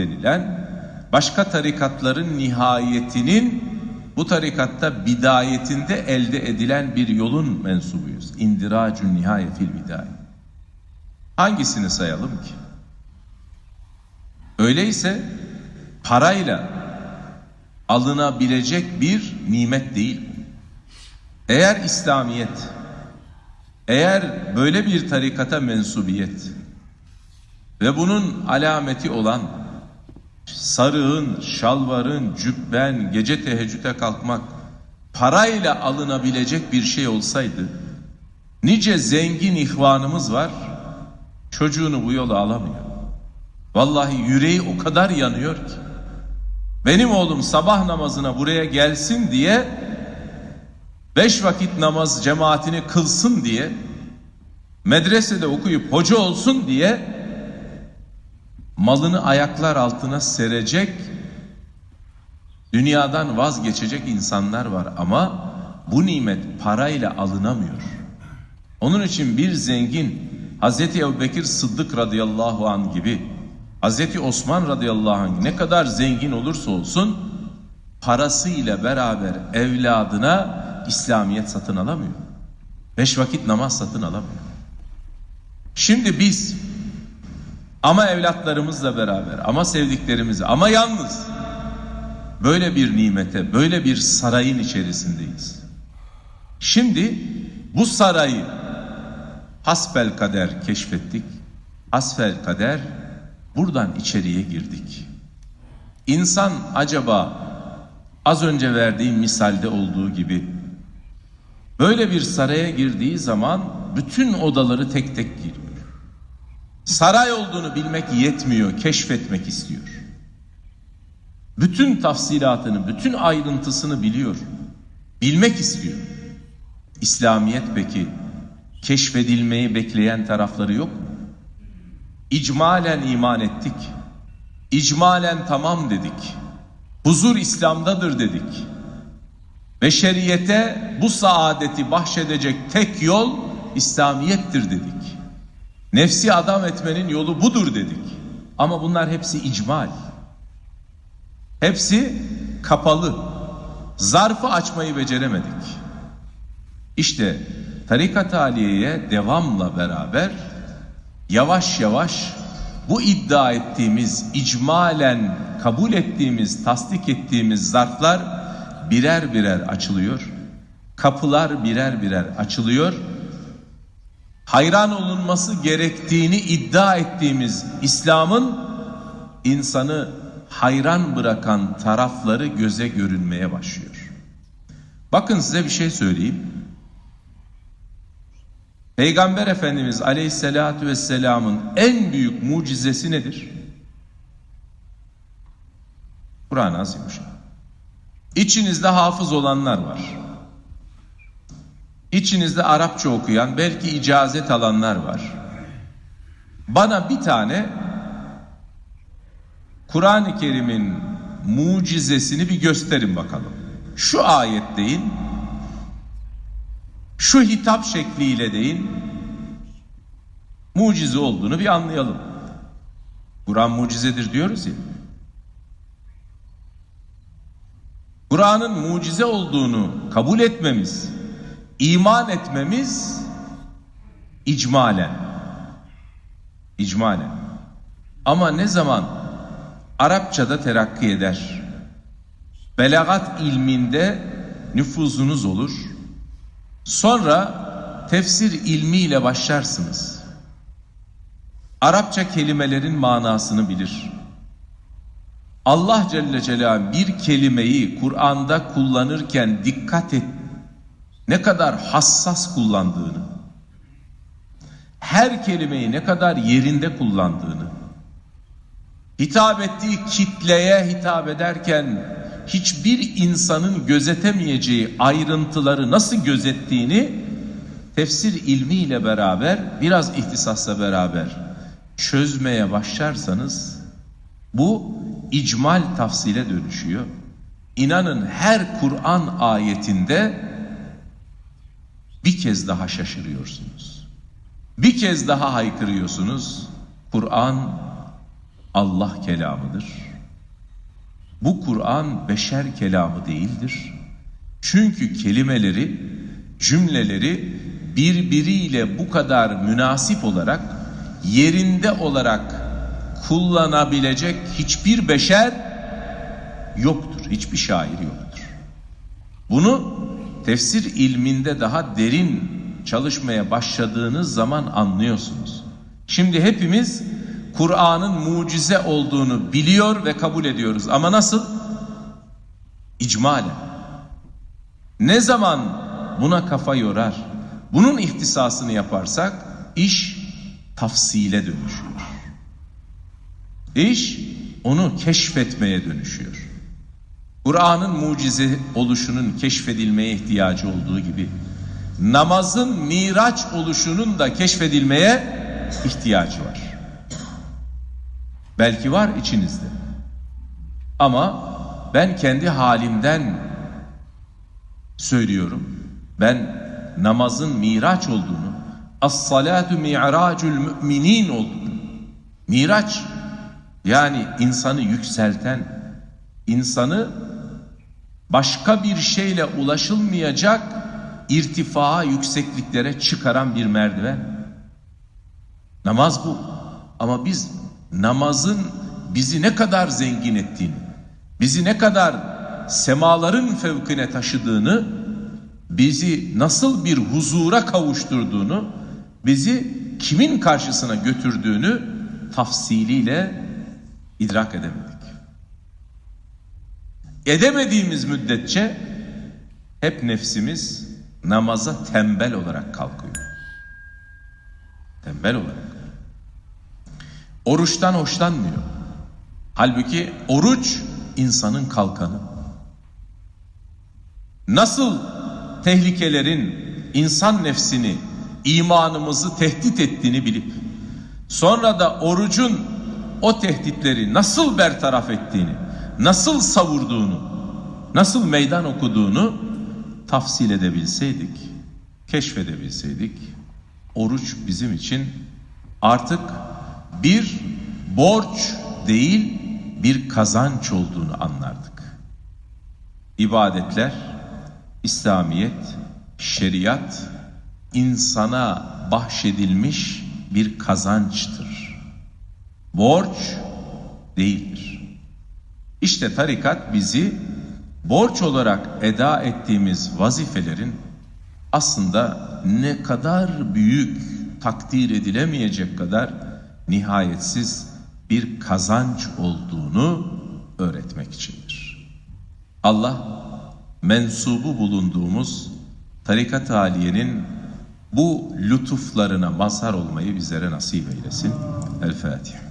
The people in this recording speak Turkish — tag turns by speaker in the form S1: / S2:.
S1: denilen başka tarikatların nihayetinin bu tarikatta bidayetinde elde edilen bir yolun mensubuyuz. İndiracun nihaye fil bidayet. Hangisini sayalım ki? Öyleyse parayla alınabilecek bir nimet değil. Eğer İslamiyet, eğer böyle bir tarikata mensubiyet ve bunun alameti olan sarığın, şalvarın, cübben, gece teheccüde kalkmak parayla alınabilecek bir şey olsaydı nice zengin ihvanımız var çocuğunu bu yola alamıyor. Vallahi yüreği o kadar yanıyor ki benim oğlum sabah namazına buraya gelsin diye beş vakit namaz cemaatini kılsın diye medresede okuyup hoca olsun diye malını ayaklar altına serecek dünyadan vazgeçecek insanlar var ama bu nimet parayla alınamıyor. Onun için bir zengin Hazreti Ebubekir Sıddık radıyallahu an gibi Hazreti Osman radıyallahu anh ne kadar zengin olursa olsun parasıyla beraber evladına İslamiyet satın alamıyor. Beş vakit namaz satın alamıyor. Şimdi biz ama evlatlarımızla beraber ama sevdiklerimizi ama yalnız böyle bir nimete böyle bir sarayın içerisindeyiz. Şimdi bu sarayı hasbel kader keşfettik. Hasbel kader buradan içeriye girdik. İnsan acaba az önce verdiğim misalde olduğu gibi böyle bir saraya girdiği zaman bütün odaları tek tek giriyor. Saray olduğunu bilmek yetmiyor, keşfetmek istiyor. Bütün tafsilatını, bütün ayrıntısını biliyor. Bilmek istiyor. İslamiyet peki keşfedilmeyi bekleyen tarafları yok mu? İcmalen iman ettik. İcmalen tamam dedik. Huzur İslam'dadır dedik. Beşeriyete bu saadeti bahşedecek tek yol İslamiyettir dedik. Nefsi adam etmenin yolu budur dedik. Ama bunlar hepsi icmal. Hepsi kapalı. Zarfı açmayı beceremedik. İşte tarikat aliyeye devamla beraber yavaş yavaş bu iddia ettiğimiz, icmalen kabul ettiğimiz, tasdik ettiğimiz zarflar birer birer açılıyor. Kapılar birer birer açılıyor. Hayran olunması gerektiğini iddia ettiğimiz İslam'ın insanı hayran bırakan tarafları göze görünmeye başlıyor. Bakın size bir şey söyleyeyim. Peygamber Efendimiz Aleyhisselatü Vesselam'ın en büyük mucizesi nedir? Kur'an-ı Azimüşşan. İçinizde hafız olanlar var. İçinizde Arapça okuyan, belki icazet alanlar var. Bana bir tane Kur'an-ı Kerim'in mucizesini bir gösterin bakalım. Şu ayet deyin, şu hitap şekliyle deyin, mucize olduğunu bir anlayalım. Kur'an mucizedir diyoruz ya. Kur'an'ın mucize olduğunu kabul etmemiz, iman etmemiz icmalen. İcmalen. Ama ne zaman Arapçada terakki eder, belagat ilminde nüfuzunuz olur, sonra tefsir ilmiyle başlarsınız. Arapça kelimelerin manasını bilir. Allah Celle Celaluhu bir kelimeyi Kur'an'da kullanırken dikkat et ne kadar hassas kullandığını, her kelimeyi ne kadar yerinde kullandığını, hitap ettiği kitleye hitap ederken hiçbir insanın gözetemeyeceği ayrıntıları nasıl gözettiğini tefsir ilmiyle beraber biraz ihtisasla beraber çözmeye başlarsanız bu icmal tafsile dönüşüyor. İnanın her Kur'an ayetinde bir kez daha şaşırıyorsunuz. Bir kez daha haykırıyorsunuz. Kur'an Allah kelamıdır. Bu Kur'an beşer kelamı değildir. Çünkü kelimeleri, cümleleri birbiriyle bu kadar münasip olarak, yerinde olarak kullanabilecek hiçbir beşer yoktur. Hiçbir şair yoktur. Bunu tefsir ilminde daha derin çalışmaya başladığınız zaman anlıyorsunuz. Şimdi hepimiz Kur'an'ın mucize olduğunu biliyor ve kabul ediyoruz. Ama nasıl? İcmalen. Ne zaman buna kafa yorar, bunun ihtisasını yaparsak iş tafsile dönüşüyor. İş onu keşfetmeye dönüşüyor. Kur'an'ın mucize oluşunun keşfedilmeye ihtiyacı olduğu gibi namazın miraç oluşunun da keşfedilmeye ihtiyacı var. Belki var içinizde. Ama ben kendi halimden söylüyorum. Ben namazın miraç olduğunu, as-salatu mi'racul müminin olduğunu, miraç yani insanı yükselten, insanı başka bir şeyle ulaşılmayacak irtifaa yüksekliklere çıkaran bir merdiven. Namaz bu. Ama biz namazın bizi ne kadar zengin ettiğini, bizi ne kadar semaların fevkine taşıdığını, bizi nasıl bir huzura kavuşturduğunu, bizi kimin karşısına götürdüğünü tafsiliyle idrak edemedik. Edemediğimiz müddetçe hep nefsimiz namaza tembel olarak kalkıyor. Tembel olarak. Oruçtan hoşlanmıyor. Halbuki oruç insanın kalkanı. Nasıl tehlikelerin insan nefsini, imanımızı tehdit ettiğini bilip sonra da orucun o tehditleri nasıl bertaraf ettiğini, nasıl savurduğunu, nasıl meydan okuduğunu tafsil edebilseydik, keşfedebilseydik, oruç bizim için artık bir borç değil, bir kazanç olduğunu anlardık. İbadetler, İslamiyet, şeriat insana bahşedilmiş bir kazançtır. Borç değildir. İşte tarikat bizi borç olarak eda ettiğimiz vazifelerin aslında ne kadar büyük takdir edilemeyecek kadar nihayetsiz bir kazanç olduğunu öğretmek içindir. Allah mensubu bulunduğumuz tarikat haliyenin bu lütuflarına mazhar olmayı bizlere nasip eylesin. El Fatiha.